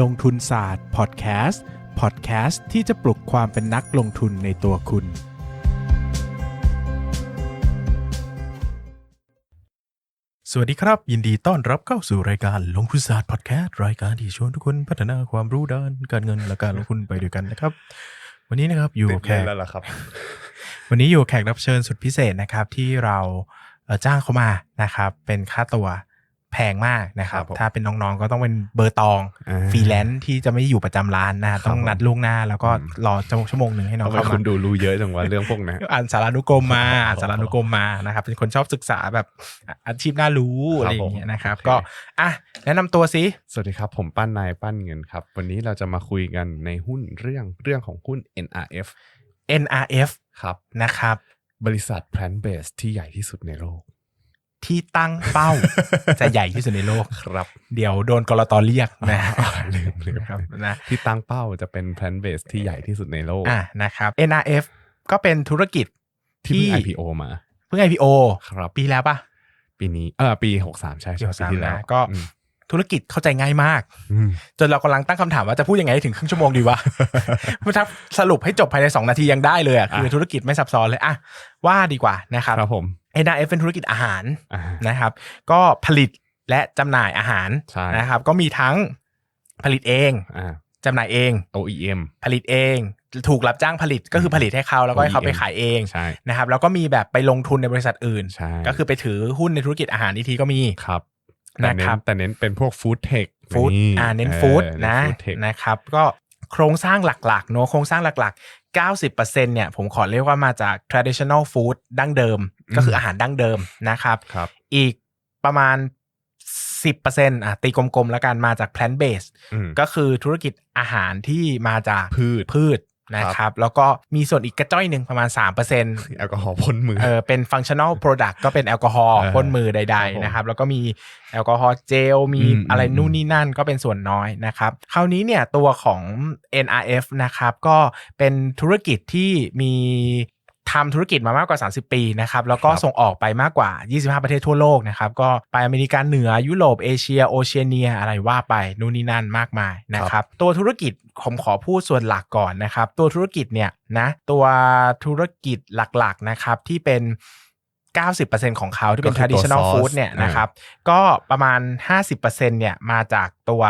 ลงทุนศาสตร์พอดแคสต์พอดแคสต์ที่จะปลุกความเป็นนักลงทุนในตัวคุณ สวัสดีครับ ยินดีต้อนรับเข้าสู่รายการลงทุนศาสตร์พอดแคสต์รายการที่ชวนทุกคนพัฒนาความรู้ด้านการเงินและการลงทุนไปด้วยกันนะครับ วันนี้นะครับอยู่กับแขกแล้วล่ะครับ วันนี้อยู่กับแขกรับเชิญสุดพิเศษนะครับที่เราเอ่อจ้างเขามานะครับ เป็นค่าตัว แพงมากนะครับครับผมถ้าเป็นน้องๆก็ต้องเป็นเบอร์ตองอ่าฟรีแลนซ์ที่จะไม่อยู่ประจำร้านนะครับต้องนัดล่วงหน้า แล้วก็อืมรอชั่วโมงชั่วโมงหนึ่งให้น้องทำไมเข้าคุมาณดูรู้เยอะจังวะเรื่องพวกนี้อ่านสารานุกรมมาอ๋ออ่อ่านสารานุกรมมานะครับเป็นคนชอบศึกษาแบบอาชีพน่ารู้ครับอะไรอย่างเงี้ยนะครับโอเคก็อะแนะนำตัวสิสวัสดีครับ ผมปั้นนายปั้นเงินครับ วันนี้เราจะมาคุยกันในหุ้นเรื่องเรื่องของหุ้น NRF NRF ครับนะครับบริษัท plant based ที่ใหญ่ที่สุดในโลก ที่ตั้งเป้า จะใหญ่ที่สุดในโลกครับ เดี๋ยวโดนกรตเรียกนะอ๋อลืมลืมครับนะที่ตั้งเป้าจะเป็น plant based ที่ใหญ่ที่สุดในโลกอะนะครับ NRF ก็เป็นธุรกิจที่เพิ่ง IPO มา เพิ่ง IPO ครับปีแล้วปะปีนี้เออปี63ใช่ปีใช่หกสามที่แล้วนะก็อืมธุรกิจเข้าใจง่ายมากอืมจนเรากำลังตั้งคำถามว่าจะพูดยังไงให้ถึงครึ่งชั่วโมงดีวะถ้าสรุปให้จบภายใน 2 นาทียังได้เลยอะคือธุรกิจไม่ซับซ้อนเลยอะว่าดีกว่านะครับครับผม NRF เป็นธุรกิจอาหารอ่านะครับ ก็ผลิตและจำหน่ายอาหารใช่นะครับ ก็มีทั้งผลิตเองอ่าจำหน่ายเอง OEM ผลิตเอง ถูกรับจ้างผลิตก็คือผลิตให้เขาแล้วก็ให้เขาไป OEM ขายเองใช่นะครับ แล้วก็มีแบบไปลงทุนในบริษัทอื่นใช่ก็คือไปถือหุ้นในธุรกิจอาหารอีกทีก็มีครับแต่เน้นะครับนแต่เน้นเป็นพวกฟู้ดเทคฟู้ดอ่าเน้นฟู้ดนะฟู้ดเทคนะครับ ก็โครงสร้างหลักๆเนอะโครงสร้างหลักๆ 90%เนี่ยผมขอเรียกว่ามาจาก traditional food ดั้งเดิม ก็คืออาหารดั้งเดิมนะครับครับอีกประมาณ 10%อะตีกลมๆแล้วกันมาจาก plant based อืมก็คือธุรกิจอาหารที่มาจากพืชพืชนะครับแล้วก็มีส่วนอีกกระจ้อยหนึ่งประมาณ 3%แอลกอฮอล์พ่นมือเออเป็น functional product ก็เป็นแอลกอฮอล์เออพ่นมือใดครับผมๆนะครับ แล้วก็มีแอลกอฮอล์เจล มีอืมอะไรอืมนู่นนี่นั่นก็เป็นส่วนน้อยนะครับ คราวนี้เนี่ยตัวของ NRF นะครับ ก็เป็นธุรกิจที่มี ทำธุรกิจมามากกว่า 30 ปีนะครับแล้วก็ส่งออกไปมากกว่า 25 ประเทศทั่วโลกนะครับก็ไปอเมริกาเหนือยุโรปเอเชียโอเชียเนียอะไรว่าไปนู่นนี่นั่นมากมายนะครับตัวธุรกิจผมขอพูดส่วนหลักก่อนนะครับตัวธุรกิจเนี่ยนะตัวธุรกิจหลักๆนะครับที่เป็น 90%ของเขาที่เป็นก็คือตัว traditional sauce food เนี่ยอ่านนะครับก็ประมาณ 50%เนี่ยมาจากตัว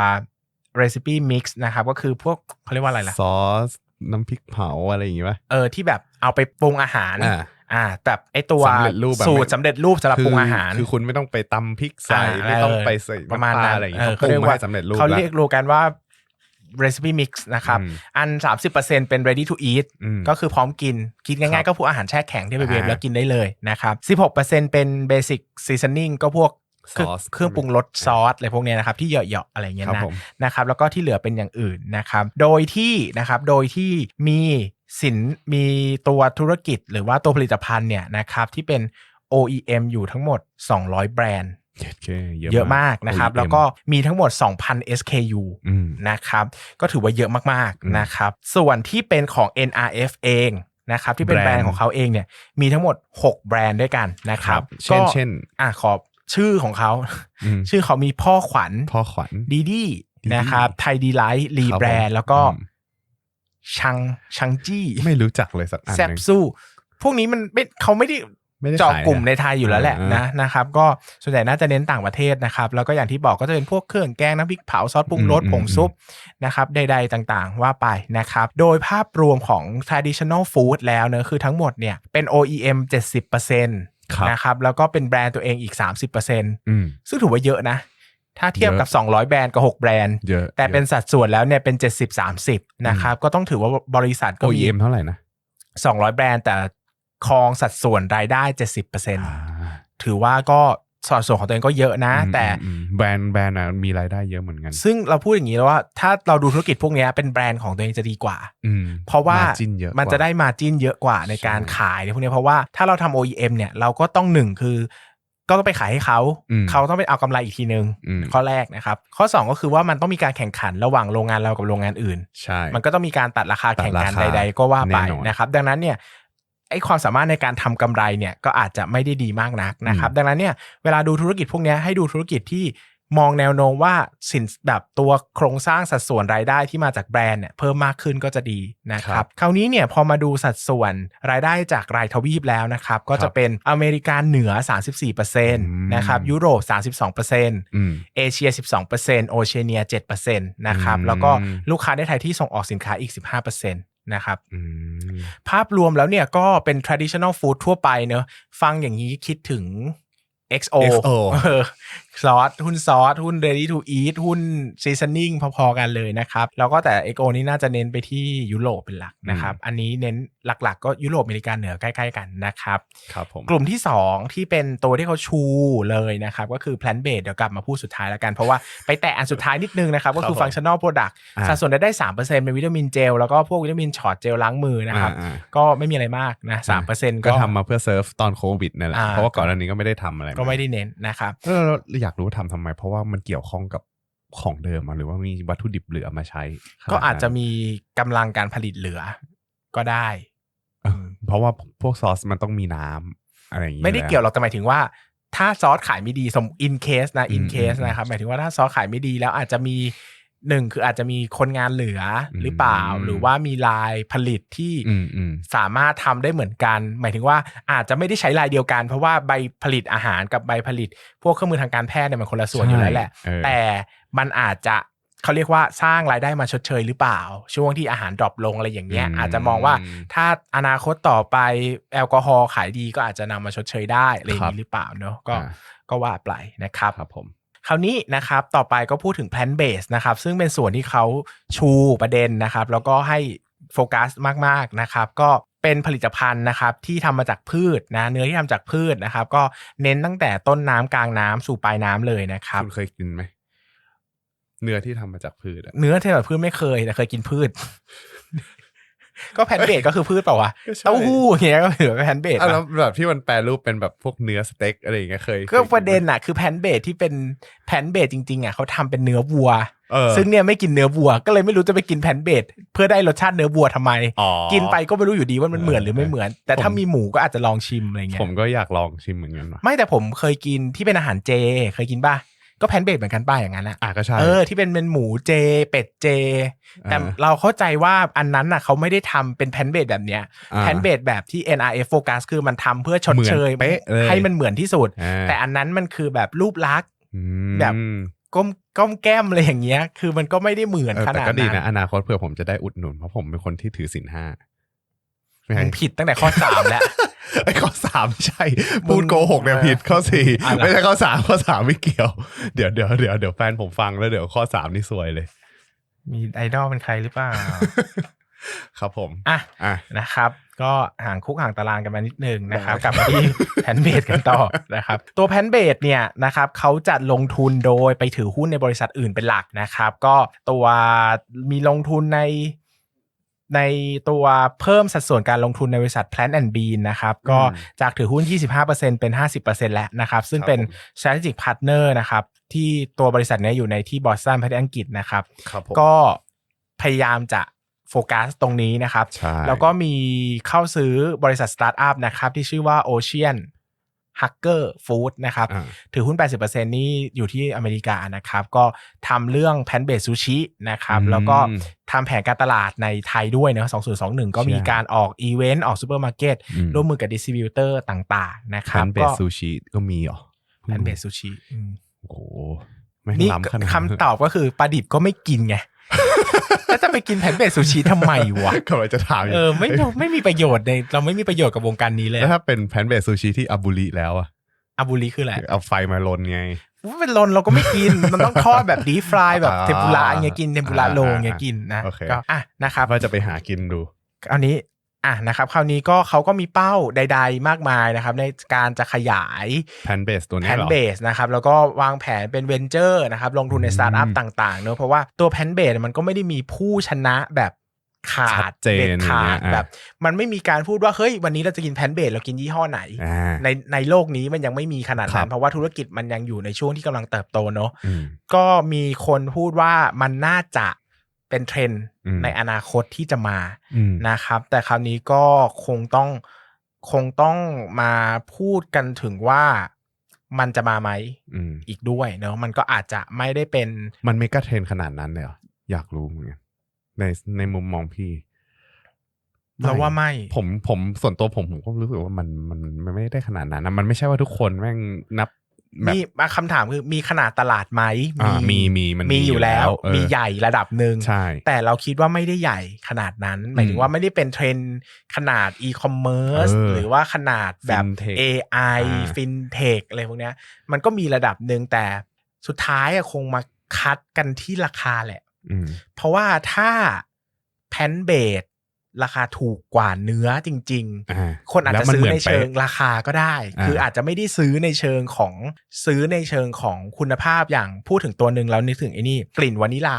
recipe mix นะครับก็คือพวกเขาเรียกว่าอะไรล่ะซอส น้ำพริกเผาอะไรอย่างงี้ป่ะเออที่แบบเอาไปปรุงอาหารอ่าอ่าแบบไอตัวสำเร็จรูปแบบสูตรสำเร็จรูปสำหรับปรุงอาหาร คือคุณไม่ต้องไปตำพริกใส่อ่าไม่ต้องเออไปใส่ประมาณน้ำปลนั้นอะไรอย่างเองี้อเขาปรุงเรียกมาว่าให้สำเร็จรูปเขาแล้วเรียกรู้กันว่า recipe mix นะครับอืมอัน 30%เป็น ready to eat อืมก็คือพร้อมกินคิดคง่ารัยบๆก็พวกอาหารแช่แข็งที่ไปเวฟอ่าแล้วกินได้เลยนะครับ 16%เป็น basic seasoning ก็พวกเครื่อง ซอสเครื่องปรุงรสซอสอะไรพวกเนี้ยนะครับที่เหยาะๆอะไรเงี้ยครับนะผมนะครับแล้วก็ที่เหลือเป็นอย่างอื่นนะครับโดยที่นะครับโดยที่มีสินมีตัวธุรกิจหรือว่าตัวผลิตภัณฑ์เนี่ยนะครับที่เป็น OEM อยู่ทั้งหมด 200 แบรนด์เจ็ดเคเยอะมากนะครับ OEM แล้วก็มีทั้งหมด 2,000 SKU อืมนะครับก็ถือว่าเยอะมากอืมๆนะครับส่วนที่เป็นของ NRF เองนะครับที่เป็นแบแบรรนนด์ด์ของเขาเองเนี่ยมีทั้งหมด 6 แบรนด์ด้วยกันนะครับเช่นก็เช่นอะขอ ชื่อของเขาอืมชื่อเขามีพ่อขวัญพ่อขวัญดีดีดีนะครับไทยดีไลท์รีครับแบรนผมด์แล้วก็อืมชังชังจี้ไม่รู้จักเลยสักอันแซหบนึ่งสู้ พวกนี้มันไม่เขาไม่ได้ไม่ได้เจาะขายกลุ่มนะในไทยอยู่แล้วแหละอ่านนะนะครับ ก็ส่วนใหญ่น่าจะเน้นต่างประเทศนะครับ แล้วก็อย่างที่บอกก็จะเป็นพวกเครื่องแกงน้ำพริกเผาซอสปรุงรสอืมผงซุปนะครับใดๆต่างๆ ว่าไปนะครับ โดยภาพรวมของ traditional food แล้วเนอะคือทั้งหมดเนี่ยเป็น OEM 70%ครับ นะครับแล้วก็เป็นแบรนด์ตัวเองอีก 30%อืมซึ่งถือว่าเยอะนะ ถ้าเทียบกับ 200 แบรนด์กับ 6 แบรนด์เยอะแต่เป็นสัดส่วนแล้วเนี่ยเป็น 70-30 นะครับก็ต้องถือว่าบริษัทก็มี OEM เท่าไหร่นะ 200 แบรนด์แต่ครองสัดส่วนรายได้ 70%ถือว่าก็ สัดส่วนของตัวเองก็เยอะนะอืมแต่อืมอืมแบรนด์แบรนด์อะมีรายได้เยอะเหมือนกัน ซึ่งเราพูดอย่างนี้แล้วว่า ถ้าเราดูธุรกิจพวกเนี้ยเป็นแบรนด์ของตัวเองจะดีกว่าอืมเพราะว่าจิ้นเยอะมันจะได้มาจิ้นเยอะกว่าในการใช่ขายในพวกนี้เพราะว่าถ้าเราทำ OEM เนี่ยเราก็ต้องหนึ่งคือ ก็ต้องไปขายให้เขาอืมเขาต้องไปเอากำไรอีกทีนึงอืมข้อแรกนะครับ ข้อ 2 ก็คือว่ามันต้องมีการแข่งขันระหว่างโรงงานเรากับโรงงานอื่นใช่มันก็ต้องมีการตัดราคาแข่งกันตัดราคาใด ๆ ก็ว่าไปแน่นอนนะครับ ดังนั้นเนี่ย ไอ้ความสามารถในการทำกำไรเนี่ยก็อาจจะไม่ได้ดีมากนักนะครับ ดังนั้นเนี่ยเวลาดูธุรกิจพวกเนี้ยให้ดูธุรกิจที่มองแนวโน้มว่าสินแบบตัวโครงสร้างสัดส่วนรายได้ที่มาจากแบรนด์เนี่ยเพิ่มมากขึ้นก็จะดีนะคครัรับบคราวนี้เนี่ยพอมาดูสัดส่วนรายได้จากรายทวีปแล้วนะครับ ก็จะเป็นอเมริกาเหนือ 34%นะครับยุโรป 32%อืมเอเชีย 12%โอเชียเนีย 7%นะครับอืมแล้วก็ลูกค้าในไทยที่ส่งออกสินค้าอีก 15%นะครับอืมภาพรวมแล้วเนี่ยก็เป็น traditional food ทั่วไปเนอะฟังอย่างนี้คิดถึง XO XO เออ ซอสหุ้นซอสหุ้น ready to eat หุ้น seasoning พอๆกันเลยนะครับ แล้วก็แต่ XO นี่น่าจะเน้นไปที่ยุโรปเป็นหลักนะครับ อันนี้เน้นหลักๆ ก็ยุโรปอเมริกาเหนือใกล้ๆกันนะครับครับผมกลุ่มที่ 2 ที่เป็นตัวที่เขาชูเลยนะครับ ก็คือ plant based เดี๋ยวกลับมาพูดสุดท้ายแล้วกัน เพราะว่าไปแตะอันสุดท้ายนิดนึงนะครับ ก็คือครับผม functional product อ่าสัดส่วนรายได้3%เป็นวิตามินเจลแล้วก็พวกวิตามินช็อตเจลล้างมือนะครับอ่าก็ไม่มีอะไรมากนะสามเปอร์เซ็นต์ก็ก็ทำมาเพื่อเซิร์ฟตอนโควิดนี่นแหละอ่าเพราะว่าก่อนหน้านี้ก็ไม่ได้ทำอะไราก็ไม่ได้เน้นนะครับแล้วเราอยากรู้ว่าทำทำไม เพราะว่ามันเกี่ยวข้องกับของเดิมอะหรือว่ามีวัตถุดิบเหลือมาใช้ขนดนั้นก็อาจจะมีกำลังการผลิตเหลือก็ได้เออเพราะว่าพวกซอสมันต้องมีน้ำอะไรอย่างงี้ไม่ได้แล้เกี่ยวหรอกแต่หมายถึงว่า ถ้าซอสขายไม่ดีสม in case นะ in อืม case อืมนะครับหมายถึงว่าถ้าซอสขายไม่ดีแล้วอาจจะมี หนึ่งคืออาจจะมีคนงานเหลืออมหรือเปล่า หรือว่ามีลายผลิตที่อืมอืมสามารถทำได้เหมือนกัน หมายถึงว่าอาจจะไม่ได้ใช้ลายเดียวกัน เพราะว่าใบผลิตอาหารกับใบผลิต พวกเครื่องมือทางการแพทย์เนี่ยมันคนละส่วนอยู่แล้วแหละเออแต่มันอาจจะเขาเรียกว่าสร้างรายได้มาชดเชยหรือเปล่า ช่วงที่อาหารดรอปลงอะไรอย่างเงี้ยอืมอาจจะมองว่าถ้าอนาคตต่อไปแอลกอฮอล์ขายดีก็อาจจะนำมาชดเชยได้อะไรอย่างนี้หรือเปล่าเนอะก็อ่าก็ว่าไปนะครับครับผม คราวนี้นะครับต่อไปก็พูดถึง plant base นะครับซึ่งเป็นส่วนที่เขาชูประเด็นนะครับ แล้วก็ให้โฟกัสมากๆนะครับ ก็เป็นผลิตภัณฑ์นะครับที่ทำมาจากพืชนะเนื้อที่ทำจากพืชนะครับ ก็เน้นตั้งแต่ต้นน้ำกลางน้ำสู่ปลายน้ำเลยนะครับคุณเคยกินไหมเนื้อที่ทำมาจากพืชอะเนื้อที่ทำจากพืชไม่เคยแต่เคยกินพืช ก็แพนเบสก็คือพืชเปล่าวะก็ใช่เต้าหู้อย่างเงี้ยก็ถือว่าแพนเบสอะแล้วแบบที่มันแปลรูปเป็นแบบพวกเนื้อสเต็กอะไรอย่างเงี้ยเคยก็ประเด็นอะคือแพนเบสที่เป็นแพนเบสจริงๆอะเขาทำเป็นเนื้อวัวเออซึ่งเนี่ยไม่กินเนื้อวัว ก็เลยไม่รู้จะไปกินแพนเบดเพื่อได้รสชาติเนื้อวัวทำไมอ๋อกินไปก็ไม่รู้อยู่ดีว่ามันเหมือนหรือไม่เหมือน แต่ถ้าผมมีหมูก็อาจจะลองชิมอะไรเงี้ผยมก็อยากลองชิมเหมือนกันว่ะไม่แต่ผมเคยกินที่เป็นอาหารเจ เคยกินป่ะ ก็แพนเบดเหมือนกันป่ะอย่างนั้นอะอะก็ใช่ เออที่เป็นเป็นหมูเจ เป็ดเจ แต่อ่าเราเข้าใจว่าอันนั้นน่ะเขาไม่ได้ทำเป็นแพนเบดแบบเนี้ยอ่าแพนเบดแบบที่ NRF โฟกัสคือมันทำเพื่อชดเชยเหมือนเป๊ะเลย ให้มันเหมือนที่สุด อ่าแต่อันนั้นมันคือแบบรูปลักษณ์ อืมแบบ ก้มก้มแก้มอะไรอย่างเงี้ย คือมันก็ไม่ได้เหมือนเออขแต่นาดก็ดีนั้นนะอนาคตเผื่อผมจะได้อุดหนุนเพราะผมเป็นคนที่ถือศีลห้าไม่มึให้งผิดตั้งแต่ข้อสามแล้วไอ้ข้อสามใช่มึงพูดโกหกเนี่ยผิดข้อสี่อะไรไม่ใช่ข้อสามข้อสามไม่เกี่ยว เดี๋ยวเดี๋ยวเดี๋ยวเดี๋ยวแฟนผมฟังแล้วเดี๋ยวข้อสามนี่ซวยเลย มีไอดอลเป็นใครหรือเปล่า ครับผม อะอะนะครับ ก็ห่างคุกห่างตารางกันมานิดนึงนะครับ กลับมาที่แพนเบดกันต่อนะครับ ตัวแพนเบดเนี่ยนะครับเขาจัดลงทุนโดยไปถือหุ้นในบริษัทอื่นเป็นหลักนะครับ ก็ตัวมีลงทุนใน ในตัวเพิ่มสัดส่วนการลงทุนในบริษัท Plant and Bean นะครับก็จากถือหุ้น 25%เป็น 50%แล้วนะครับซึ่งเป็น strategic partner นะครับที่ตัวบริษัทเนี้ยอยู่ในที่บอสตันประเทศอังกฤษนะครับครับผมก็พยายามจะโฟกัสตรงนี้นะครับใช่แล้วก็มีเข้าซื้อบริษัทสตาร์ทอัพนะครับที่ชื่อว่า Ocean Hacker Food นะครับอ่าถือหุ้น 80%นี่อยู่ที่อเมริกานะครับ ก็ทำเรื่องแพนเบสซูชินะครับอืมแล้วก็ทำแผนการตลาดในไทยด้วยเนะ2021 ก็มีใช่การออกอีเวนต์ ออกซูเปอร์มาร์เก็ตอืมร่วมมือกับดิสติบิวเตอร์ต่างๆ นะคแพรับนเบก็สซูชิก็มีเหรอแพนเบสซูชิอืมโอ้โหไม่งนี่ล้ำขนาดคำตอบก็คือปลาดิบก็ไม่กินไง แล้วจะไปกินแพนเบสซูชิทำไมวะกำลังจะถามยู่เออไม่ไม่มีประโยชน์ในเราไม่มีประโยชน์กับวงการนี้เลยแล้วถ้าเป็นแพนเบสซูชิที่อาบุริแล้วอะอาบุริคืออะไรเอาไฟมาลนไงว่าเป็นลนเราก็ไม่กิน มันต้องทอดแบบดีฟรายแบบอ่าเทมปุระอย่างเงี้ยกินเทมปุระโลงอย่างเงี้ยกินนะโอเคก็อะนะครับว่าจะไปหากินดูอันนี้ อะนะครับคราวนี้ก็เขาก็มีเป้าใด ๆ มากมายนะครับ ในการจะขยายแพนเบสตัวแพเนี้ยนเหรอเบสนะครับแล้วก็วางแผนเป็นเวนเจอร์นะครับลงทุนในสตาร์ทอัพอืมต่างๆเนอะเพราะว่าตัวแพนเบสมันก็ไม่ได้มีผู้ชนะแบบขาชัดดเจนเด็ดขาอย่างเงี้ดยอะแบบ มันไม่มีการพูดว่าเฮ้ยวันนี้เราจะกินแพนเบสเรากินยี่ห้อไหนอ่าในในโลกนี้มันยังไม่มีขนาดครันั้นบเพราะว่าธุรกิจมันยังอยู่ในช่วงที่กำลังเติบโตเนอะอืมก็มีคนพูดว่ามันน่าจะ เป็นเทรนด์อืมในอนาคตที่จะมาอืมนะครับ แต่คราวนี้ก็คงต้องคงต้องมาพูดกันถึงว่ามันจะมาไหมอืมอีกด้วยเนอะมันก็อาจจะไม่ได้เป็นมันไม่กระเทรนขนาดนั้นเลยเหรออยากรู้เหมือนกันในในมุมมองพี่เราว่าไม่ ผมผมส่วนตัวผมผมก็รู้สึกว่ามันมันมันไม่ได้ขนาดนั้นนะมันไม่ใช่ว่าทุกคนแม่งนับแบบ มีมาคำถามคือมีขนาดตลาดไหมอ่ามีมีมันมีอยู่แล้วเออมีใหญ่ระดับหนึ่งใช่แต่เราคิดว่าไม่ได้ใหญ่ขนาดนั้น หมายถึงว่าไม่ได้เป็นเทรนด์ขนาดอีคอมเมิร์ซเออหรือว่าขนาดแบบ Fintech AI อ่าฟินเทคอะไรพวกเนี้ย มันก็มีระดับหนึ่งแต่สุดท้ายอะคงมาคัดกันที่ราคาแหละอืมเพราะว่าถ้าแพนเบด ราคาถูกกว่าเนื้อจริงๆอ่าคนอาจแล้วจะมันซื้อหมืในป๊ะเชิงราคาก็ได้อ่าคืออาจจะไม่ได้ซื้อในเชิงของซื้อในเชิงของคุณภาพอย่างพูดถึงตัวหนึ่งแล้วนึกถึงไอ้นี่ กลิ่นวานิลา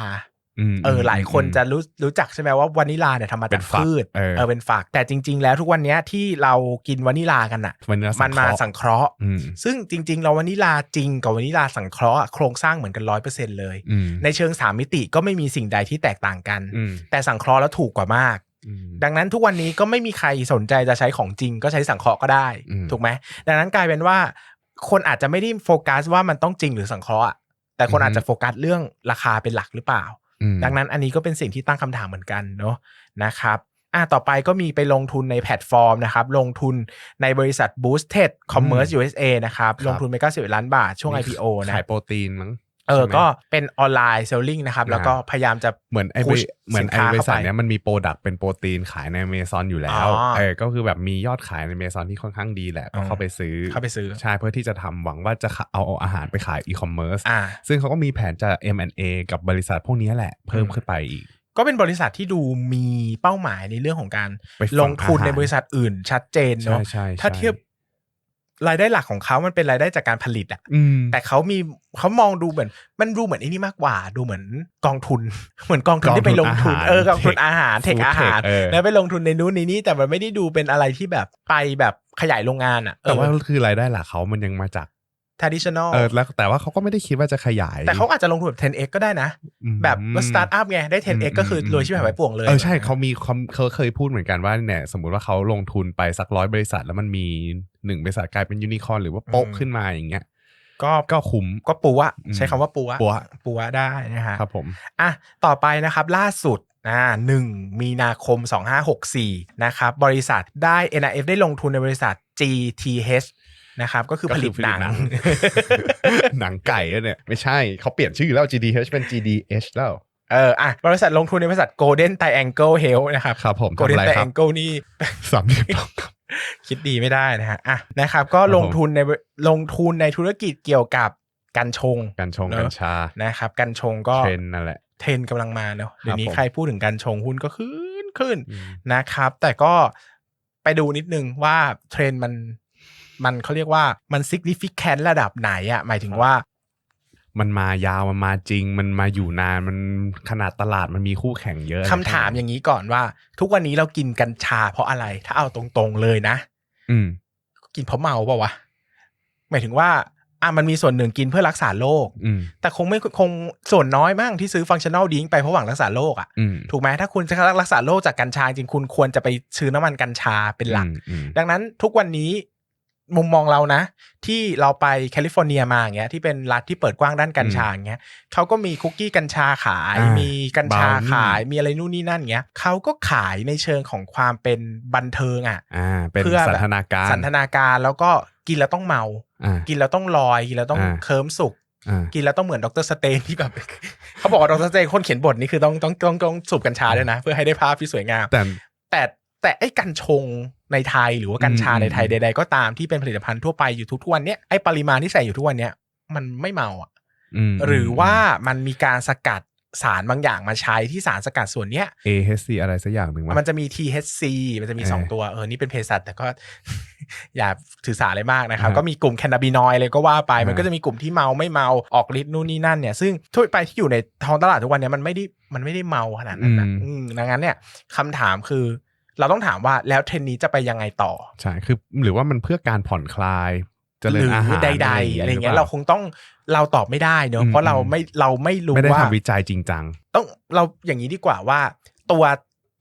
มเออหลายคนอืมจะรู้รู้จักใช่ไหมว่าวานิลาเนี่ยทำมาเป็จากนฝักพืชเออเออเป็นฝักแต่จริง ๆ แล้วทุกวันเนี้ยที่เรากินวานิลากันอะมันเนื้อมันมาสังเคราะห์อืมซึ่งจริง ๆ เราวานิลาจริงกับวานิลาสังเคราะห์อะโครงสร้างเหมือนกันร้อยเปอร์เซ็นเลยอืมในเชิงสามมิติก็ไม่มีสิ่งใดที่แตกต่างกันอืมแต่สังเคราะห์แล้วถูกกว่ามากอืม ดังนั้นทุกวันนี้ก็ไม่มีใครสนใจจะใช้ของจริง ก็ใช้สังเคราะห์ก็ได้อืมถูกไหมดังนั้นกลายเป็นว่า คนอาจจะไม่ได้โฟกัสว่ามันต้องจริงหรือสังเคราะห์อะแต่คนอือฮึอาจจะโฟกัสเรื่องราคาเป็นหลักหรือเปล่าอืมดังนั้นอันนี้ก็เป็นสิ่งที่ตั้งคำถามเหมือนกันเนาะนะครับอะต่อไปก็มีไปลงทุนในแพลตฟอร์มนะครับ ลงทุนในบริษัท Boosted Commerce USA นะครับ ลงทุนไป91ล้านบาทช่วง IPO นะขายโปรตีนมั้ง เออใช่ไหมก็เป็นออนไลน์เซลลิงนะครับ แล้วก็พยายามจะเหมือนไอ้บริ push เหมือนไอ้สินค้าบริษัทเข้าไปเนี้ยมันมีโปรดักต์เป็นโปรตีนขายในเมซอนอยู่แล้อ๋วอเออก็คือแบบมียอดขายในเมซอนที่ค่อนข้างดีแหละอ๋ก็อเข้าไปซื้อเข้าไปซื้อใช่เพื่อที่จะทำหวังว่าจะเอาเอาอาหารไปขายอีคอมเมิร์ซอ่าซึ่งเขาก็มีแผนจะ M&A กับบริษัทพวกนี้แหละเพิ่มอืมขึ้นไปอีกก็เป็นบริษัทที่ดูมีเป้าหมายในเรื่องของการไปฝั่งลงทุนอาหารในบริษัทอื่นชัดเจนใช่เนาะใช่ถ้าใช่เทียบ รายได้หลักของเขามันเป็นรายได้จากการผลิตอะอืมแต่เขามีเขามองดูเหมือน มันดูเหมือนไอ้นี่มากกว่า ดูเหมือนกองทุน เหมือนกองทุนกองทุนที่ไปลงทุนอาหารเออกองทุน Tech อาหารเทค Food อาหาร Tech เออแล้วไปลงทุนในนู้นในนี้ แต่มันไม่ได้ดูเป็นอะไรที่แบบไปแบบขยายโรงงานอะแต่ว่าคือรายได้หลักเขามันยังมาจาก traditional เออแล้วแต่ว่าเขาก็ไม่ได้คิดว่าจะขยาย แต่เขาอาจจะลงทุนแบบ 10x ก็ได้นะอืมแบบว่าสตาร์ทอัพไง ได้ 10x ก็คือรวยชิบหายไว้ป่วงเลย เออ ใช่เขามีเขาเขาเคยพูดเหมือนกันว่าเนี่ย สมมุติว่าเขาลงทุนไปสักร้อยบริษัท แล้วมันมีหนึ่งบริษัทกลายเป็นยูนิคอร์นหรือว่าโป๊ะขึ้นมาอย่างเงี้ยก็ก็คุ้มก็ปัวอืมใช้คำว่าปัวปัวปัวได้นะฮะครับผมอะต่อไปนะครับล่าสุดอ่าหนึ่งมีนาคม 2564 นะครับ บริษัทได้ NIF ได้ลงทุนในบริษัท GTH นะครับก็คือผลิตหนังก็คือผลิตหนัง หนังไก่อะเนี่ย ไม่ใช่เขาเปลี่ยนชื่อแล้ว GDH เป็น GDH แล้วเอออะบริษัทลงทุนในบริษัท Golden Triangle Health นะครับครับผม Golden ทำอะไรครับ Triangle นี่สามเหลี่ยมทองคคิดดีไม่ได้นะฮะอะนะครับก็ลงทุนในลงทุนในธุรกิจเกี่ยวกับกัญชงำกัญชงเนอะกัญชานะครับกัญชงก็เทรนด์นั่นแหละเทรนด์กำลังมาเนาะเดี๋ยวนี้ผมใครพูดถึงกัญชงหุ้นก็ขึ้นขึ้นอืมนะครับ แต่ก็ไปดูนิดนึงว่าเทรนด์มัน มันเขาเรียกว่ามัน significant ระดับไหนอะหมายถึงว่า มันมายาวมันมาจริง มันมาอยู่นานมันขนาดตลาดมันมีคู่แข่งเยอะคำถามอย่างนี้ก่อนว่า ทุกวันนี้เรากินกัญชาเพราะอะไร ถ้าเอาตรงๆเลยนะ อืม กินเพราะเมาเปล่าวะหมายถึงว่าอะมันมีส่วนหนึ่งกินเพื่อรักษาโรคอืมแต่คงไม่คงส่วนน้อยมั่งที่ซื้อฟังชั่น a ลดิ้งไปเพราะหวังรักษาโรคอะอืมถูกไหมถ้าคุณจะรักษาโรคจากกัญชาจริงคุณควรจะไปซื้อน้ำมันกัญชาเป็นหลักอืมอืมดังนั้นทุกวันนี้ มุมมองเรานะ ที่เราไปแคลิฟอร์เนียมาอย่างเงี้ยที่เป็นรัฐที่เปิดกว้างด้านกัญชาอย่างเงี้ยเขาก็มีคุกกี้กัญชาขาย อ่ามีมีกัญชา Brownie ขายมีอะไรนู่นนี่นั่นเงี้ยเขาก็ขายในเชิงของความเป็นบันเทิงอะ อ่าเป็นเพื่อแบบ สันทนาการสันทนาการแล้วก็กินแล้วต้องเมา อ่า กินแล้วต้องลอยกินแล้วต้องอ่า เคิร์มสุก อ่า กินแล้วต้องเหมือนดรสเตนที่แบบ เขาบอกว่าดรสเตนคนเขียนบทนี่คือต้องต้องต้องต้องสูบกัญชาด้วยนะ เพื่อให้ได้ภาพที่สวยงาม แต่แต่ แต่ไอ้กัญชงในไทยหรือว่ากัญชาอืมในไทยอืมใด ๆ ก็ตามที่เป็นผลิตภัณฑ์ทั่วไปอยู่ทุกๆวันเนี้ยไอ้ปริมาณที่ใส่อยู่ทุกวันเนี้ยมันไม่เมาอะอืมหรือว่ามันมีการสกัดสารบางอย่างมาใช้ที่สารสกัดส่วนเนี้ย AHC อะไรสักอย่างหนึ่งวะมันจะมี THC มันจะมีเออสองตัวเออนี่เป็นเภสัชแต่ก็ อย่าถือสาอะไรมากนะครับอ่าก็มีกลุ่มแคนาบินอยด์เลยก็ว่าไปอ่ามัมันก็จะมีกลุ่มที่เมาไม่เมาออกฤทธิ์นู่นนี่นั่นเนี่ยซึ่งทั่วไปที่อยู่ในท้องตลาดทุกวันเนี้ยมันไม่ได้มันไม่ได้เมาขนาดนั้นนะอืมดังนั้นเนี่ยคำถามคือ เราต้องถามว่าแล้วเทรนด์นี้จะไปยังไงต่อ ใช่ คือหรือว่ามันเพื่อการผ่อนคลายเจหริญรืออาหารใดๆอะไรเงี้ยเราคงต้องเราตอบไม่ได้เนอะอืมเพราะเราอืมไม่เราไม่รู้ไม่ได้ว่าทำวิจัยจริงจังต้องเราอย่างนี้ดีกว่าว่า ตัว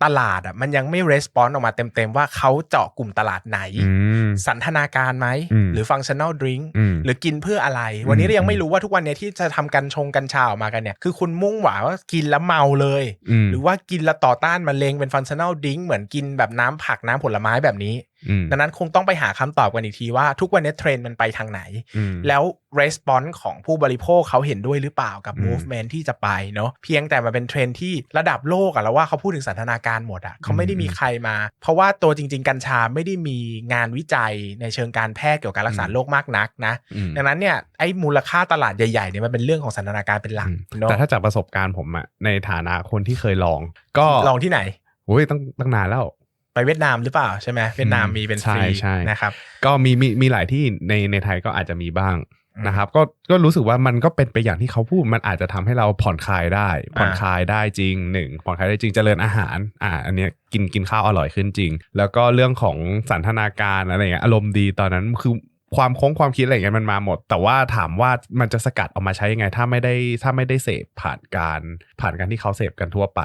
ตลาดอะมันยังไม่รีสปอนส์ออกมาเต็มๆ ว่าเขาเจาะกลุ่มตลาดไหนอืมสันทนาการไหมอืมหรือฟังชั่น a ลดริงอืมหรือกินเพื่ออะไร วันนี้อืมเรายังไม่รู้ว่าทุกวันเนี้ยที่จะทำกัญชงกัญชาออกมากันเนี่ย คือคุณมุ่งหวังว่ากินแล้วเมาเลยอืมหรือว่ากินแล้วต่อต้านมะเร็งเป็นฟังชั่น a ลดริงเหมือนกินแบบน้ำผักน้ำผลไม้แบบนี้อืม ดังนั้นคงต้องไปหาคำตอบกันอีกทีว่าทุกวันนี้เทรนด์มันไปทางไหนอืมแล้ว response ของผู้บริโภคเขาเห็นด้วยหรือเปล่ากับอืม movement ที่จะไปเนาะเพียงแต่มันเป็นเทรนด์ที่ระดับโลกอะแล้วว่าเขาพูดถึงสันทนาการหมดอะเขาไม่ได้มีใครมา เพราะว่าตัวจริง ๆ กัญชาไม่ได้มีงานวิจัยในเชิงการแพทย์เกี่ยวกับการรักษาโรคมากนักนะอืมดังนั้นเนี่ยไอ้มูลค่าตลาดใหญ่ๆเนี่ยมันเป็นเรื่องของสันทนาการเป็นหลักอืมเนาะแต่ถ้าจากประสบการณ์ผมอะในฐานะคนที่เคยลอง ก็ลองที่ไหนโอ้ยตั้งตั้งนานแล้ว ไปเวียดนามหรือเปล่าใช่ไหมเวียดนามมีเป็นฟรีใช่ใช่นะครับก็มีมีมีหลายที่ในในไทยก็อาจจะมีบ้างอืมนะครับก็ก็รู้สึกว่ามันก็เป็นไปอย่างที่เขาพูดมันอาจจะทำให้เราผ่อนคลายได้ ผ่อนคลายได้จริงหนึ่งผ่อนคลายได้จริงเจริญอาหาร อ่า อันเนี้ยกินกินข้าวอร่อยขึ้นจริง แล้วก็เรื่องของสันทนาการอะไรอย่างเงี้ยอารมณ์ดีตอนนั้นคือความโค้งความคิดอะไรอย่างเงี้ยมันมาหมด แต่ว่าถามว่ามันจะสกัดออกมาใช้ยังไง ถ้าไม่ได้ถ้าไม่ได้เสพผ่านการผ่านการที่เขาเสพกันทั่วไป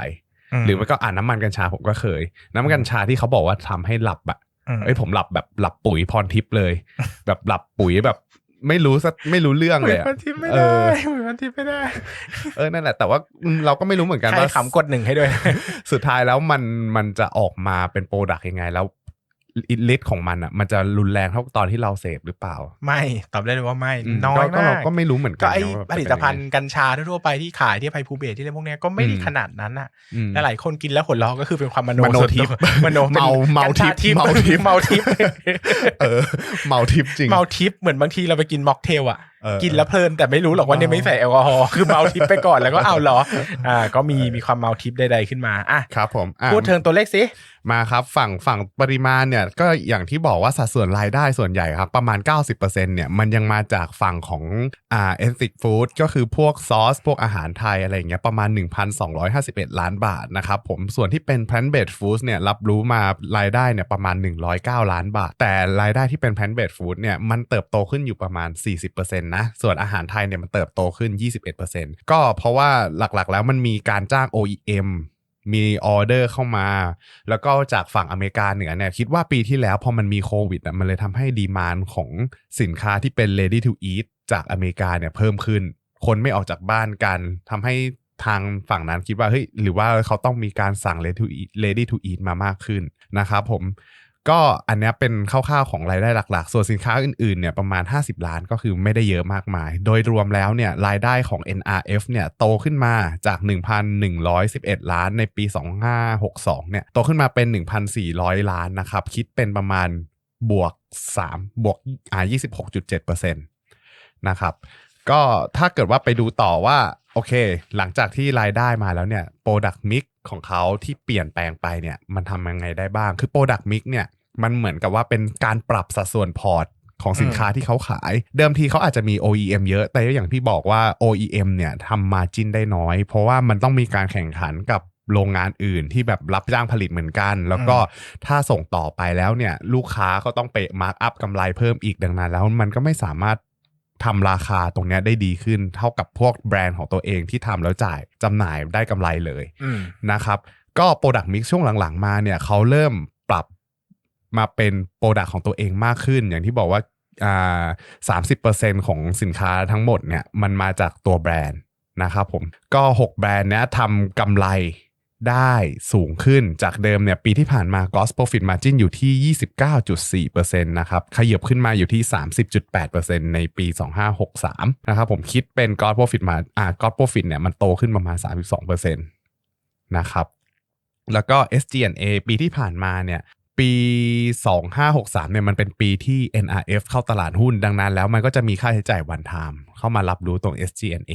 หรือไม่ก็อ่านน้ำมันกัญชาผมก็เคย น้ำมันกัญชาที่เขาบอกว่าทำให้หลับอะมเอ้ยผมหลับแบบหลับปุ๋ยพรทิพย์เลย แบบหลับปุ๋ยแบบไม่รู้สักไม่รู้เรื่องเลยอะหมือนพันทิปไม่เอได้อเหมือนพันทิปไม่ได้ เออนั่นแหละแต่ว่าอืมเราก็ไม่รู้เหมือนกันใครว่าขำกดหนึ่งให้ด้วย สุดท้ายแล้วมันมันจะออกมาเป็นโปรดักต์ยังไง แล้ว ฤทธิ์ของมันอะ มันจะรุนแรงเท่าตอนที่เราเสพหรือเปล่า ไม่ตอบได้เลยว่าไม่มน้อยก็มาเรากก็ไม่รู้เหมือนกัก็นไอนะว่าผลิตภัณฑ์กัญชาทั่วๆไปที่ขายที่ไพภูเบศที่อะไรพวกเนี้ยก็ไม่ได้อืมขนาดนั้นอะอืมหลายๆคนกินแล้วหัวเราะก็คือเป็นความมโนมโนส่วนทิพย์ตัวมโนป็นเมาเมากัญชทิพย์เมาทิพย์เมาทิพย์เออเมาทิพย์จริงเมาทิพย์เหมือนบางทีเราไปกินม็อกเทลอะเออ กินแล้วเพลินแต่ไม่รู้หรอกว่าเนี่ยไม่ใส่แอลกอฮอล์คือเมาทิพย์ไปก่อนแล้วก็เอาเหรออ่าก็มีมีความเมาทิพย์ใดๆขึ้นมาอะครับผมอะพูดเทิงตัวเลขสิมาครับฝั่งฝั่งปริมาณเนี่ยก็อย่างที่บอกว่าสัดส่วนรายได้ส่วนใหญ่ครับ ประมาณ 90%เนี่ยมันยังมาจากฝั่งของอ่าเอสติกฟู้ดก็คือพวกซอส พวกอาหารไทยอะไรอย่างเงี้ยประมาณ 1,251 ล้านบาทนะครับผมส่วนที่เป็น plant based foods เนี่ยรับรู้มารายได้เนี่ยประมาณ 109 ล้านบาท แต่รายได้ที่เป็น plant based food เนี่ยมันเติบโตขึ้นอยู่ประมาณ 40%นะส่วนอาหารไทยเนี่ยมันเติบโตขึ้น 21%ก็เพราะว่าหลักๆแล้วมันมีการจ้าง OEM มีออเดอร์เข้ามา แล้วก็จากฝั่งอเมริกาเหนือเนี่ยคิดว่าปีที่แล้วพอมันมีโควิดอะมันเลยทำให้ดีมานของสินค้าที่เป็น ready to eat จากอเมริกาเนี่ยเพิ่มขึ้น คนไม่ออกจากบ้านกันทำให้ทางฝั่งนั้นคิดว่าเฮ้ยหรือว่าเขาต้องมีการสั่ง ready to eat ready to eat มามากขึ้นนะครับผม ก็อันนี้เป็นคร่าวๆของรายได้หลักๆ ส่วนสินค้าอื่นๆเนี่ยประมาณ 50 ล้านก็คือไม่ได้เยอะมากมาย โดยรวมแล้วเนี่ยรายได้ของ NRF เนี่ยโตขึ้นมาจาก 1,111 ล้านในปี 2562 เนี่ยโตขึ้นมาเป็น 1,400 ล้านนะครับ คิดเป็นประมาณบวก 3 บวกอ่า26.7%นะครับ ก็ถ้าเกิดว่าไปดูต่อว่าโอเค หลังจากที่รายได้มาแล้วเนี่ย Product Mix ของเขาที่เปลี่ยนแปลงไปเนี่ย มันทำยังไงได้บ้าง คือ Product Mix เนี่ย มันเหมือนกับว่าเป็นการปรับสัดส่วนพอร์ตของสินค้าที่เขาขาย เดิมทีเขาอาจจะมี OEM เยอะ แต่อย่างที่บอกว่า OEM เนี่ยทำมาจินได้น้อย เพราะว่ามันต้องมีการแข่งขันกับโรงงานอื่นที่แบบรับจ้างผลิตเหมือนกัน แล้วก็ถ้าส่งต่อไปแล้วเนี่ย ลูกค้าก็ต้องไปมาร์กอัพกำไรเพิ่มอีกดังนั้น แล้วมันก็ไม่สามารถทำราคาตรงเนี้ยได้ดีขึ้น เท่ากับพวกแบรนด์ของตัวเองที่ทำแล้วจ่ายจำหน่ายได้กำไรเลยอืมนะครับ ก็ Product Mix ช่วงหลังๆ มาเนี่ยเขาเริ่มปรับ มาเป็น Product ของตัวเองมากขึ้น อย่างที่บอกว่าอ่าสามสิบเปอร์เซ็นของสินค้าทั้งหมดเนี่ยมันมาจากตัวแบรนด์นะครับผมก็ 6 แบรนด์เนี้ยทำกำไรได้สูงขึ้นจากเดิมเนี่ยปีที่ผ่านมา Gross Profit Margin อยู่ที่ 29.4%นะครับขยับขึ้นมาอยู่ที่ 30.8%ในปี 2563 นะครับผมคิดเป็น Gross Profit มาอ่า Gross Profit เนี่ยมันโตขึ้นประมาณ 32%นะครับแล้วก็ SG&A ปีที่ผ่านมาเนี่ย ปี 2563เนี่ยมันเป็นปีที่ NRF เข้าตลาดหุ้นดังนั้น แล้วมันก็จะมีค่าใช้จ่ายวันไทม์เข้ามารับรู้ตรง SGNA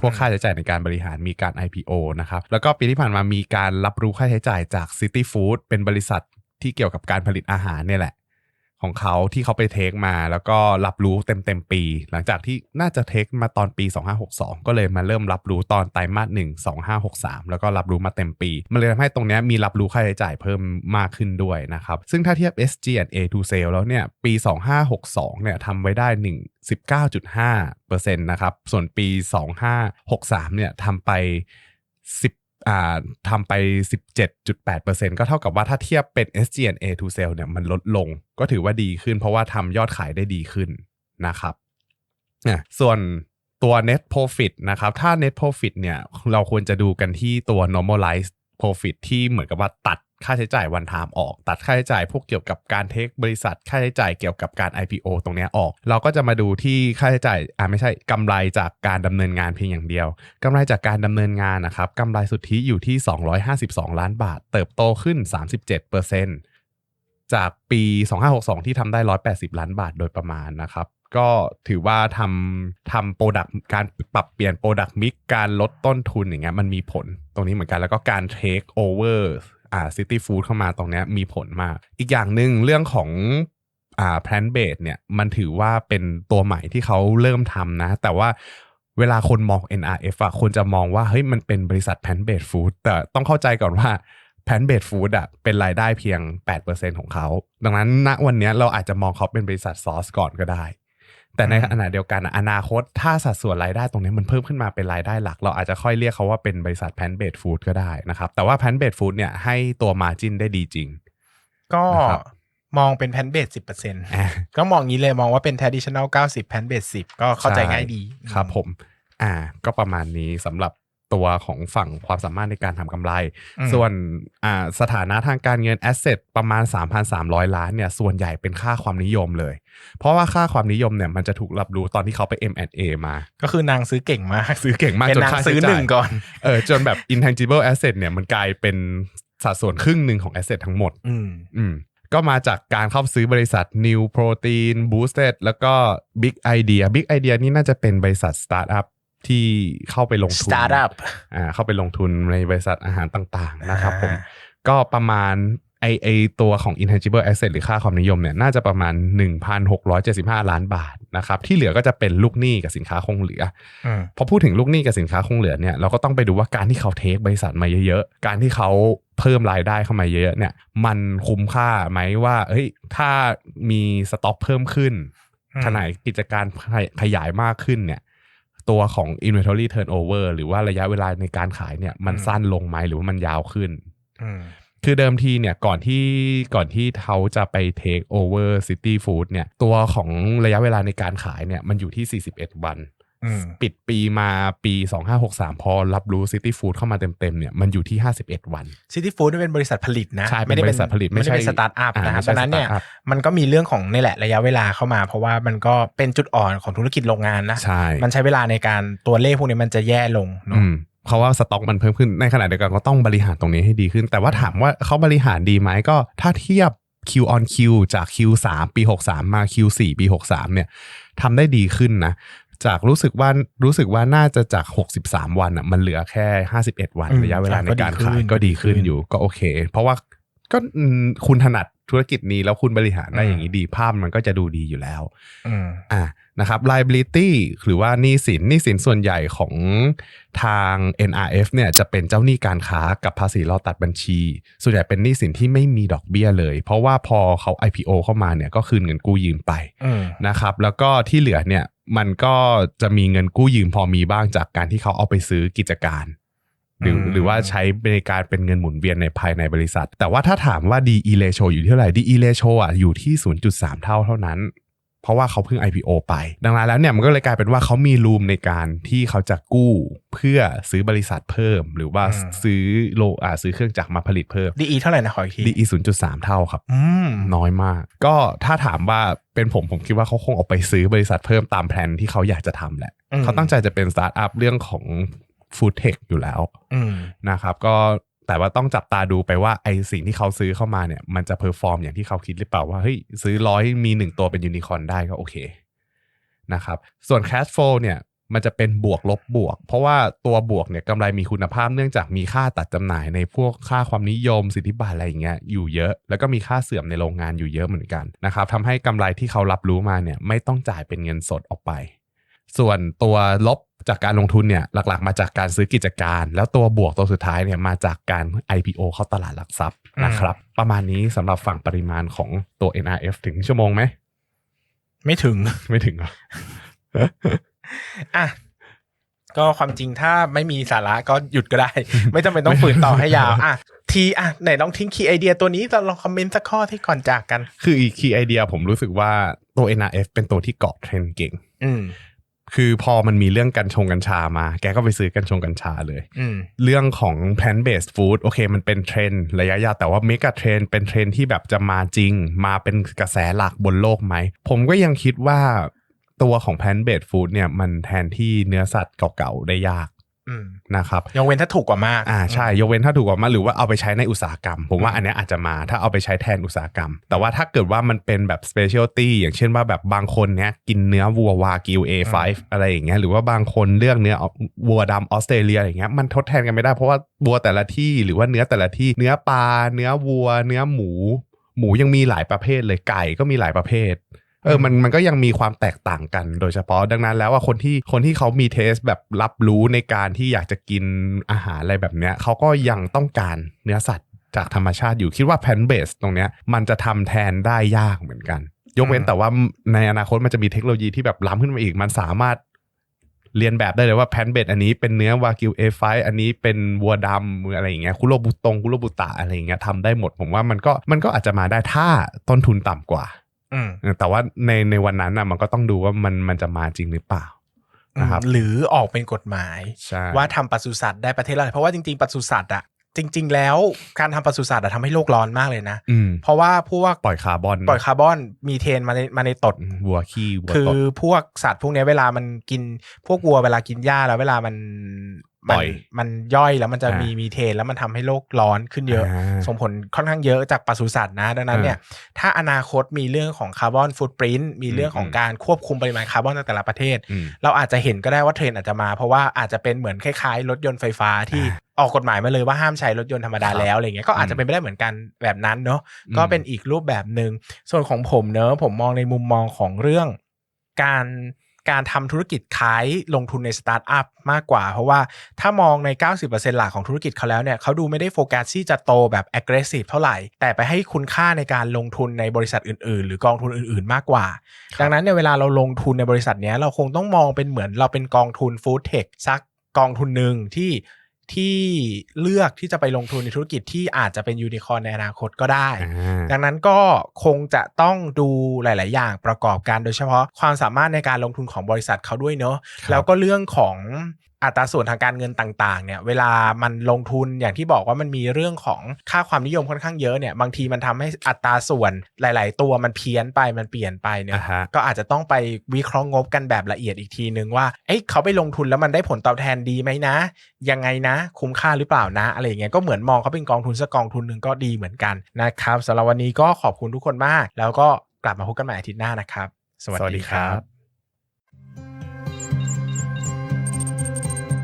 พวกค่าใช้จ่ายในการบริหารมีการ IPO นะครับ แล้วก็ปีที่ผ่านมามีการรับรู้ค่าใช้จ่ายจาก City Food เป็นบริษัทที่เกี่ยวกับการผลิตอาหารเนี่ยแหละ ของเขาที่เขาไปเทคมา แล้วก็รับรู้เต็มเต็มๆปี หลังจากที่น่าจะเทคมาตอนปี 2562 ก็เลยมาเริ่มรับรู้ตอนไตรมาส1 2563 แล้วก็รับรู้มาเต็มปี มันเลยทำให้ตรงนี้มีรับรู้ค่าใช้จ่ายเพิ่มมากขึ้นด้วยนะครับ ซึ่งถ้าเทียบ SG&A to sale แล้วเนี่ยปี 2562 เนี่ยทำไว้ได้1 19.5%นะครับ ส่วนปี 2563 เนี่ยทำไป10 ทำไป 17.8%ก็เท่ากับว่าถ้าเทียบเป็น SG&A to sale เนี่ยมันลดลง ก็ถือว่าดีขึ้น เพราะว่าทำยอดขายได้ดีขึ้นนะครับส่วนตัว net profit นะครับ ถ้า net profit เนี่ยเราควรจะดูกันที่ตัว normalized profit ที่เหมือนกับว่าตัด ค่าใช้จ่ายวันทามออก ตัดค่าใช้จ่ายพวกเกี่ยวกับการเทคบริษัท ค่าใช้จ่ายเกี่ยวกับการ IPO ตรงนี้ออก เราก็จะมาดูที่ค่าใช้จ่ายอ่าไม่ใช่กำไรจากการดำเนินงานเพียงอย่างเดียวกำไรจากการดำเนินงานนะครับกำไรสุทธิอยู่ที่ 252 ล้านบาท เติบโตขึ้น 37%จากปี 2562 ที่ทำได้ 180 ล้านบาทโดยประมาณนะครับก็ถือว่าทำทำโปรดักการปรับเปลี่ยนโปรดักมิกการลดต้นทุนอย่างเงี้ยมันมีผลตรงนี้เหมือนกันแล้วก็การเทคโอเวอร์ อ่าซิตี้ฟู้ดเข้ามาตรงนี้มีผลมาก อีกอย่างหนึ่งเรื่องของอ่าแพลนเบดเนี่ยมันถือว่าเป็นตัวใหม่ที่เขาเริ่มทำนะ แต่ว่าเวลาคนมอง NRF อะคนจะมองว่าเฮ้ยมันเป็นบริษัทแพลนเบดฟู้ดแต่ต้องเข้าใจก่อนว่าแพนเบดฟู้ดอะเป็นรายได้เพียง 8%ของเขา ดังนั้นณวันนี้เราอาจจะมองเขาเป็นบริษัทซอสก่อนก็ได้ แต่ในขณะเดียวกันอะอนาคตถ้าสัดส่วนรายได้ตรงนี้มันเพิ่มขึ้นมาเป็นรายได้หลัก เราอาจจะค่อยเรียกเขาว่าเป็นบริษัทแพนเบดฟู้ดก็ได้นะครับ แต่ว่าแพนเบดฟู้ดเนี่ยให้ตัวมาจินได้ดีจริง ก็นะครับมองเป็นแพนเบสสิบเปอร์เซ็นต์อะก็มองงี้เลยมองว่าเป็น traditional 90แพนเบสสิบก็เข้าใจง่ายดีครับผม อ่า ก็ประมาณนี้สำหรับ ตัวของฝั่งความสามารถในการทำกำไรอืมส่วนอ่าสถานะทางการเงินแอสเซทประมาณ 3,300 ล้านเนี่ยส่วนใหญ่เป็นค่าความนิยมเลย เพราะว่าค่าความนิยมเนี่ยมันจะถูกรับรู้ตอนที่เขาไป M&A มา ก็คือนางซื้อเก่งมาก ซื้อเก่งมากเป็นจนนางค่าใช้ซื้อหจ่านึ่งยก่อนเออจนแบบ intangible asset เนี่ยมันกลายเป็นสัดส่วนครึ่งหนึ่งของ asset ทั้งหมดอืมอืมก็มาจากการเข้าซื้อบริษัท New Protein Boosted แล้วก็ Big Idea Big Idea นี่น่าจะเป็นบริษัทสตาร์ทอัพ ที่เข้าไปลงทุน startup อ่าเข้าไปลงทุนในบริษัทอาหารต่างๆนะครับผมอ่าก็ประมาณไอไอตัวของ intangible asset หรือค่าความนิยมเนี่ยน่าจะประมาณ 1,675 ล้านบาทนะครับที่เหลือก็จะเป็นลูกหนี้กับสินค้าคงเหลืออืมพอพูดถึงลูกหนี้กับสินค้าคงเหลือเนี่ยเราก็ต้องไปดูว่าการที่เขาเทคบริษัทมาเยอะๆ การที่เขาเพิ่มรายได้เข้ามาเยอะๆเนี่ยมันคุ้มค่าไหมว่าเฮ้ยถ้ามีสต็อกเพิ่มขึ้นอืมขนาดกิจการขยายมากขึ้นเนี่ย ตัวของ inventory turnover หรือว่าระยะเวลาในการขายเนี่ยมันสั้นลงไหมหรือว่ามันยาวขึ้นอืมคือเดิมทีเนี่ยก่อนที่ก่อนที่เขาจะไป take over city food เนี่ยตัวของระยะเวลาในการขายเนี่ยมันอยู่ที่ 41 วันอืม ปิดปีมาปี 2563 พอรับรู้ City Food เข้ามาเต็มๆเนี่ยมันอยู่ที่ 51 วันซิตี้ฟู้ดเป็นบริษัทผลิตนะใช่ไม่ได้เป็นบริษัทผลิตไม่ไม่ใช่ได้เป็นสตาร์ทอัพอ่านะครับไม่ใช่ดังนั้นเนี่ยสตาร์ทอัพมันก็มีเรื่องของนี่แหละระยะเวลาเข้ามา เพราะว่ามันก็เป็นจุดอ่อนของธุรกิจโรงงานนะใช่มันใช้เวลาในการตัวเลขพวกนี้มันจะแย่ลงเนอือะมเพราะว่าสต็อกมันเพิ่มขึ้นในขณะเดียวกันก็ต้องบริหารตรงนี้ให้ดีขึ้น แต่ว่าถามว่าเขาบริหารดีไหมก็ถ้าเทียบ Q on Q จาก Q3 ปี 63 มา Q4 ปี 63เนี่ยทำได้ดีขึ้นนะ จากรู้สึกว่ารู้สึกว่าน่าจะจาก 63 วันอะมันเหลือแค่ 51 วันอืมระยะเวลาในการก็ดีขึ้ขายนก็ดีขึ้นดีขึ้นอยู่ก็โอเค เพราะว่าก็อืมคุณถนัดธุรกิจนี้แล้วคุณบริหารได้อย่างนี้ดีภาพมันก็จะดูดีอยู่แล้วอืมอ่านะครับ liability หรือว่าหนี้สินหนี้สินส่วนใหญ่ของทาง NRF เนี่ยจะเป็นเจ้าหนี้การค้ากับภาษีเราตัดบัญชี ส่วนใหญ่เป็นหนี้สินที่ไม่มีดอกเบี้ยเลย เพราะว่าพอเขา IPO เข้ามาเนี่ยก็คืนเงินกู้ยืมไปอืมนะครับ แล้วก็ที่เหลือเนี่ย มันก็จะมีเงินกู้ยืมพอมีบ้างจากการที่เขาเอาไปซื้อกิจการ หรืออืมหรือว่าใช้ในการเป็นเงินหมุนเวียนในภายในบริษัท แต่ว่าถ้าถามว่า DE ratio อยู่ที่เท่าไหร่ DE ratio อะอยู่ที่ 0.3 เท่าเท่านั้น เพราะว่าเขาเพิ่ง IPO ไป ดังนั้นแล้วเนี่ยมันก็เลยกลายเป็นว่าเขามีรูมในการที่เขาจะกู้เพื่อซื้อบริษัทเพิ่ม หรือว่าอืมซื้อโลอ่าซื้อเครื่องจักรมาผลิตเพิ่มดีเท่าไหร่นะขออีกที DE 0.3เท่าครับอืมน้อยมาก ก็ถ้าถามว่าเป็นผมผมคิดว่าเขาคงเอาไปซื้อบริษัทเพิ่มตามแผนที่เขาอยากจะทำแหละอืมเขาตั้งใจจะเป็นสตาร์ทอัพเรื่องของฟู้ดเทคอยู่แล้วอืมนะครับก็ แต่ว่าต้องจับตาดูไปว่าไอสิ่งที่เขาซื้อเข้ามาเนี่ย มันจะเพอร์ฟอร์มอย่างที่เขาคิดหรือเปล่าว่าเฮ้ยซื้อร้อยมีหนึ่งตัวเป็นยูนิคอร์นได้ก็โอเคนะครับส่วน cash flow เนี่ยมันจะเป็นบวกลบบวก เพราะว่าตัวบวกเนี่ยกำไรมีคุณภาพเนื่องจากมีค่าตัดจำหน่ายในพวกค่าความนิยมสิทธิบัตรอะไรอย่างเงี้ยอยู่เยอะ แล้วก็มีค่าเสื่อมในโรงงานอยู่เยอะเหมือนกันนะครับทำให้กำไรที่เขารับรู้มาเนี่ยไม่ต้องจ่ายเป็นเงินสดออกไป ส่วนตัวลบจากการลงทุนเนี่ยหลักๆ มาจากการซื้อกิจการ แล้วตัวบวกตัวสุดท้ายเนี่ยมาจากการ IPO เข้าตลาดหลักทรัพย์นะครับ ประมาณนี้สำหรับฝั่งปริมาณของตัว NRF ถึงชั่วโมงไหม ไม่ถึงไม่ถึงเหรออะก็ความจริงถ้าไม่มีสาระก็หยุดก็ได้ ไม่จำเป็นต้องฝืนต่อให้ยาวอะทีอะไหนลองทิ้งคีย์ไอเดียตัวนี้เราลองคอมเมนต์สักข้อที่ก่อนจากกัน คืออีกคีย์ไอเดียผมรู้สึกว่าตัว NRF เป็นตัวที่เกาะเทรนด์เก่ง อืม คือพอมันมีเรื่องกัญชงกัญชามา แกก็ไปซื้อกัญชงกัญชาเลยอืมเรื่องของ plant based food โอเค มันเป็นเทรนด์ระยะยาวแต่ว่า mega trend เป็นเทรนด์ที่แบบจะมาจริง มาเป็นกระแสหลักบนโลกไหม ผมก็ยังคิดว่าตัวของ plant based food เนี่ยมันแทนที่เนื้อสัตว์เก่าๆ ได้ยากอืม นะครับยกเว้นถ้าถูกกว่ามากอ่าใช่ยกเว้นถ้าถูกกว่ามาหรือว่าเอาไปใช้ในอุตสาหกรรม ผมว่าอันเนี้ยอาจจะมาถ้าเอาไปใช้แทนอุตสาหกรรม แต่ว่าถ้าเกิดว่ามันเป็นแบบ specialty อย่างเช่นว่าแบบบางคนเนี้ยกินเนื้อวัววากิว A5 อะไรอย่างเงี้ยหรือว่าบางคนเลือกเนื้อวัวดำออสเตรเลียอย่างเงี้ยมันทดแทนกันไม่ได้เพราะว่าวัวแต่ละที่หรือว่าเนื้อแต่ละที่เนื้อปลาเนื้อวัว เนื้อหมู หมูยังมีหลายประเภทเลยไก่ก็มีหลายประเภท เออมันมันก็ยังมีความแตกต่างกันโดยเฉพาะดังนั้นแล้วว่าคนที่คนที่เขามีเทสแบบรับรู้ในการที่อยากจะกินอาหารอะไรแบบเนี้ยเขาก็ยังต้องการเนื้อสัตว์จากธรรมชาติอยู่คิดว่าแพนเบสตรงเนี้ยมันจะทำแทนได้ยากเหมือนกัน ยกเว้นอืมแต่ว่าในอนาคตมันจะมีเทคโนโลยีที่แบบล้ำขึ้นมาอีก มันสามารถเรียนแบบได้เลยว่าแพนเบสอันนี้เป็นเนื้อวากิว A5 อันนี้เป็นวัวดำอะไรอย่างเงี้ยคุโรบุตงคุโรบุตะอะไรอย่างเงี้ยทำได้หมดผมว่ามันก็มันก็อาจจะมาได้ถ้าต้นทุนต่ำกว่าอืมเออ แต่ว่าในในวันนั้นน่ะมันก็ต้องดูว่ามันมันจะมาจริงหรือเปล่านะครับหรือออกเป็นกฎหมายใช่ว่าทำปศุสัตว์ได้ประเทศละเพราะว่าจริงๆปศุสัตว์อะจริง ๆ แล้วการทำปศุสัตว์อะทำให้โลกร้อนมากเลยนะอืมเพราะว่าพวกปล่อยคาร์บอนปล่อยคาร์บอนมีเทนมาในมาในตดอืมวัวขี้วัวคือตดพวกสัตว์พวกเนี้ยเวลามันกินพวกวัวเวลากินหญ้าแล้วเวลามันปล่อย มันมันย่อยแล้วมันจะอ่ามีมีมีเทนแล้วมันทำให้โลกร้อนขึ้นเยอะอ่าส่งผลค่อนข้างเยอะจากปศุสัตว์นะ ดังนั้นเนี่ยถ้าอนาคตมีเรื่องของคาร์บอนฟุตปรินต์มีเรื่องของอืมการควบคุมปริมาณคาร์บอนในแต่ละประเทศอืมเราอาจจะเห็นก็ได้ว่าเทรนด์อาจจะมา เพราะว่าอาจจะเป็นเหมือนคล้ายๆ รถยนต์ไฟฟ้าที่ออกกฎหมายมาเลยว่าห้ามใช้รถยนต์ธรรมดาครับแล้วอะไรเงี้ยก็อาจจะเป็นไปได้เหมือนกันแบบนั้นเนาะอืมก็เป็นอีกรูปแบบหนึ่งส่วนของผมเนอะผมมองในมุมมองของเรื่องการ การทำธุรกิจขายลงทุนในสตาร์ทอัพมากกว่า เพราะว่าถ้ามองใน 90%หลักของธุรกิจเขาแล้วเนี่ยเขาดูไม่ได้โฟกัสที่จะโตแบบ aggressive เท่าไหร่ แต่ไปให้คุณค่าในการลงทุนในบริษัทอื่นๆ หรือกองทุนอื่นๆ มากกว่า ดังนั้นในยเวลาเราลงทุนในบริษัทเนี้ยเราคงต้องมองเป็นเหมือนเราเป็นกองทุนฟู้ดเทคสักกองทุนหนึ่งที่ ที่เลือกที่จะไปลงทุนในธุรกิจที่อาจจะเป็นยูนิคอร์นในอนาคตก็ได้อ่าดังนั้นก็คงจะต้องดูหลาย ๆ อย่างประกอบกันโดยเฉพาะความสามารถในการลงทุนของบริษัทเขาด้วยเนอะครับแล้วก็เรื่องของอัตราส่วนทางการเงินต่างๆ เนี่ย เวลามันลงทุนอย่างที่บอกว่ามันมีเรื่องของค่าความนิยมค่อนข้างเยอะเนี่ย บางทีมันทำให้อัตราส่วนหลาย ๆ ตัวมันเพี้ยนไปมันเปลี่ยนไปเนี่ยอ่าฮะก็อาจจะต้องไปวิเคราะห์งบกันแบบละเอียดอีกทีนึงว่าเอ้ยเขาไปลงทุนแล้วมันได้ผลตอบแทนดีไหมนะ ยังไงนะ คุ้มค่าหรือเปล่านะ อะไรอย่างเงี้ยก็เหมือนมองเขาเป็นกองทุนสักกองทุนหนึ่งก็ดีเหมือนกันนะครับสำหรับวันนี้ก็ขอบคุณทุกคนมาก แล้วก็กลับมาพบกันใหม่อาทิตย์หน้านะครับ สวัสดีครับ